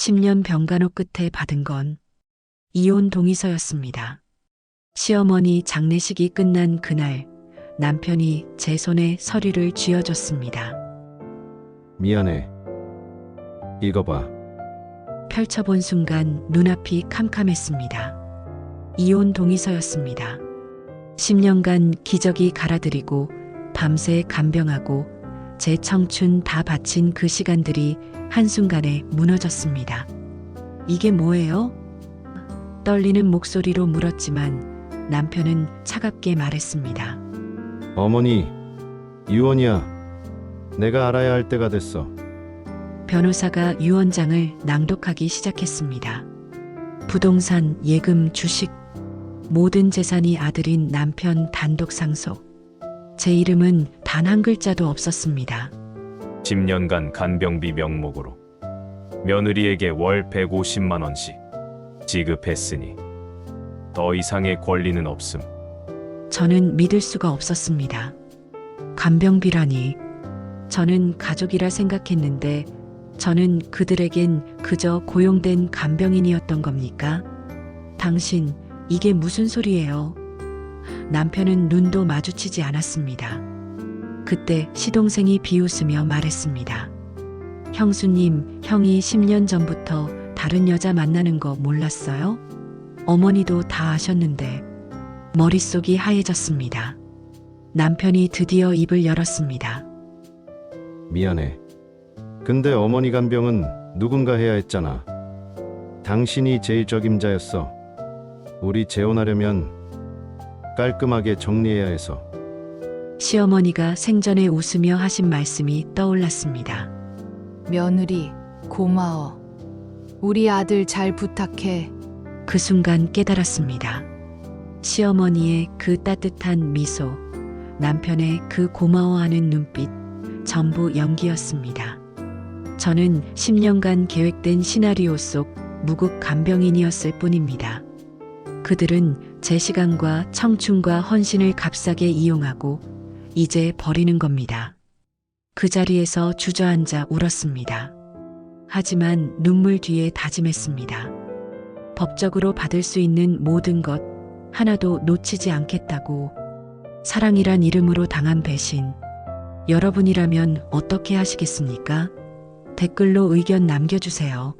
10년 병간호 끝에 받은 건 이혼 동의서였습니다. 시어머니 장례식이 끝난 그날 남편이 제 손에 서류를 쥐어줬습니다. 미안해. 읽어봐. 펼쳐본 순간 눈앞이 캄캄했습니다. 이혼 동의서였습니다. 10년간 기저귀 갈아들이고 밤새 간병하고 제 청춘 다 바친 그 시간들이 한순간에 무너졌습니다. 이게 뭐예요? 떨리는 목소리로 물었지만 남편은 차갑게 말했습니다. 어머니, 유언이야. 내가 알아야 할 때가 됐어. 변호사가 유언장을 낭독하기 시작했습니다. 부동산, 예금, 주식, 모든 재산이 아들인 남편 단독 상속. 제 이름은 단 한 글자도 없었습니다. 10년간 간병비 명목으로 며느리에게 월 150만 원씩 지급했으니 더 이상의 권리는 없음. 저는 믿을 수가 없었습니다. 간병비라니. 저는 가족이라 생각했는데 저는 그들에겐 그저 고용된 간병인이었던 겁니까? 당신, 이게 무슨 소리예요? 남편은 눈도 마주치지 않았습니다. 그때 시동생이 비웃으며 말했습니다. 형수님, 형이 10년 전부터 다른 여자 만나는 거 몰랐어요? 어머니도 다 아셨는데 머릿속이 하얘졌습니다. 남편이 드디어 입을 열었습니다. 미안해. 근데 어머니 간병은 누군가 해야 했잖아. 당신이 제일 적임자였어. 우리 재혼하려면 깔끔하게 정리해야 해서. 시어머니가 생전에 웃으며 하신 말씀이 떠올랐습니다. 며느리, 고마워. 우리 아들 잘 부탁해. 그 순간 깨달았습니다. 시어머니의 그 따뜻한 미소, 남편의 그 고마워하는 눈빛, 전부 연기였습니다. 저는 10년간 계획된 시나리오 속 무국 간병인이었을 뿐입니다. 그들은 제 시간과 청춘과 헌신을 값싸게 이용하고 이제 버리는 겁니다. 그 자리에서 주저앉아 울었습니다. 하지만 눈물 뒤에 다짐했습니다. 법적으로 받을 수 있는 모든 것 하나도 놓치지 않겠다고 사랑이란 이름으로 당한 배신. 여러분이라면 어떻게 하시겠습니까? 댓글로 의견 남겨주세요.